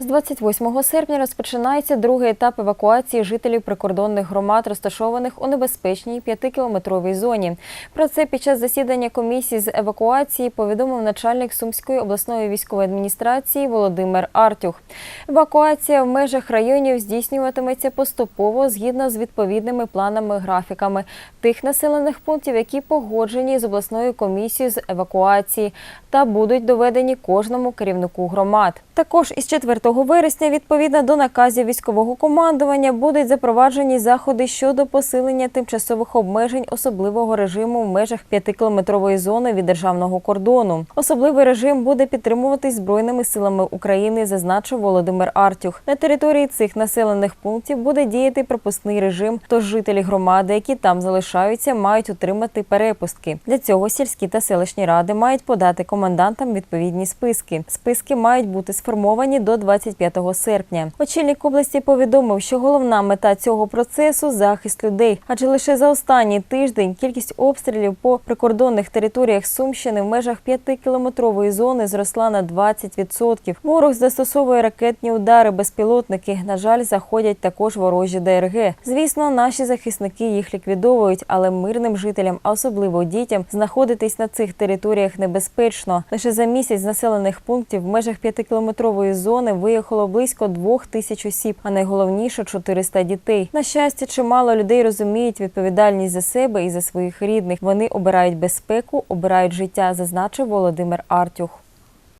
З 28 серпня розпочинається другий етап евакуації жителів прикордонних громад, розташованих у небезпечній 5-кілометровій зоні. Про це під час засідання комісії з евакуації повідомив начальник Сумської обласної військової адміністрації Володимир Артюх. Евакуація в межах районів здійснюватиметься поступово згідно з відповідними планами графіками тих населених пунктів, які погоджені з обласною комісією з евакуації та будуть доведені кожному керівнику громад. Також із 4 вересня, відповідно до наказів військового командування, будуть запроваджені заходи щодо посилення тимчасових обмежень особливого режиму в межах 5-кілометрової зони від державного кордону. Особливий режим буде підтримуватись збройними силами України, зазначив Володимир Артюх. На території цих населених пунктів буде діяти пропускний режим. Тож жителі громади, які там залишаються, мають отримати перепустки. Для цього сільські та селищні ради мають подати комендантам відповідні списки. Списки мають бути сформовані до 25 серпня. Очільник області повідомив, що головна мета цього процесу захист людей, адже лише за останній тиждень кількість обстрілів по прикордонних територіях Сумщини в межах 5-кілометрової зони зросла на 20%. Ворог застосовує ракетні удари, безпілотники. На жаль, заходять також ворожі ДРГ. Звісно, наші захисники їх ліквідовують, але мирним жителям, а особливо дітям, знаходитись на цих територіях небезпечно. Лише за місяць з населених пунктів в межах 5-кілометрової зони виїхало близько двох тисяч осіб, а найголовніше 400 дітей. На щастя, чимало людей розуміють відповідальність за себе і за своїх рідних. Вони обирають безпеку, обирають життя, зазначив Володимир Артюх.